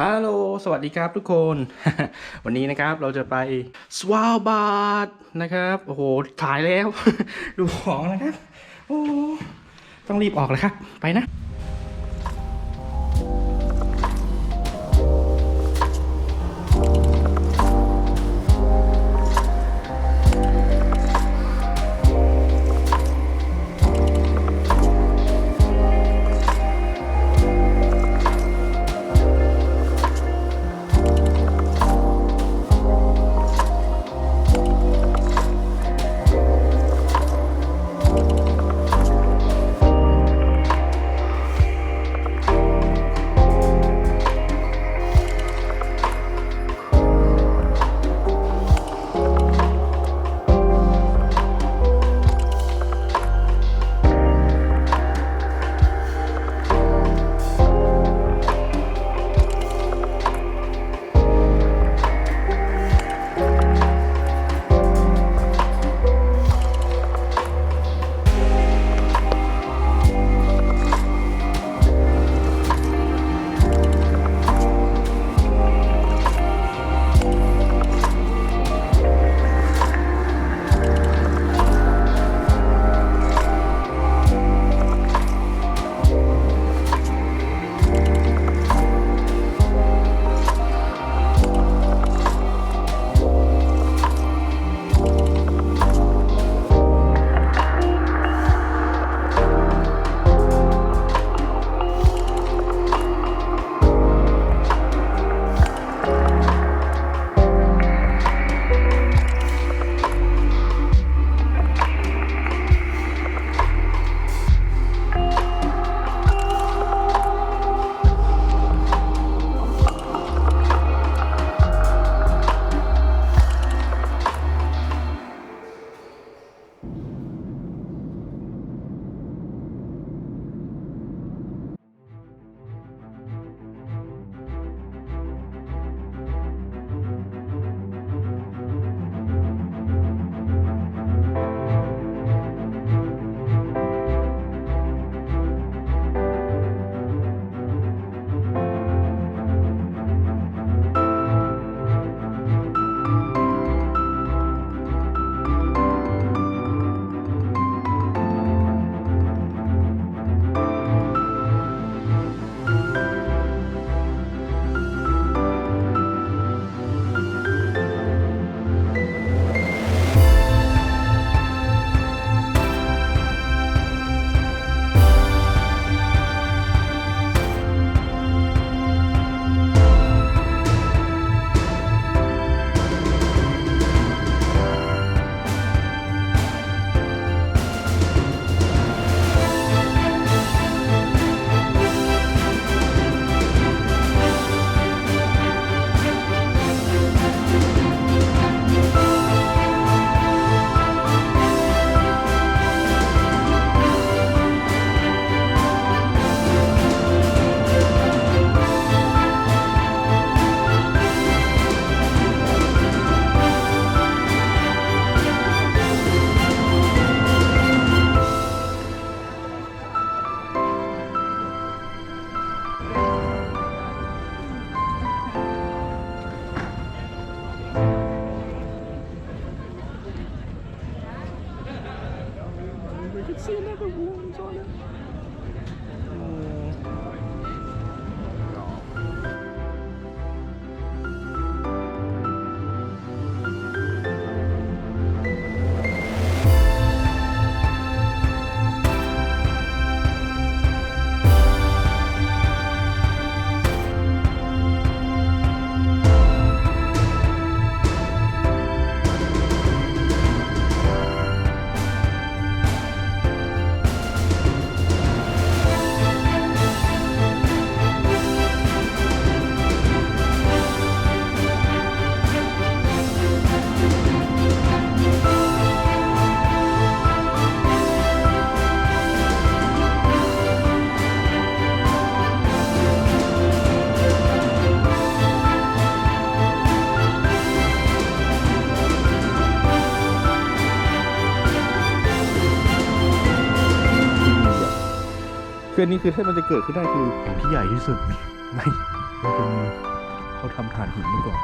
ฮัลโหล สวัสดีครับทุกคน วันนี้นะครับเราจะไปสวาวบาดนะครับ โอ้โห ถ่ายแล้ว ดูของนะครับ โอ้ ต้องรีบออกเลยครับ ไปนะ see another wounds on it. คืออันนี้คือถ้ามันจะเกิดขึ้นได้คือ ที่ใหญ่ที่สุดในมันเป็นเขาทำฐานหินมาก่อน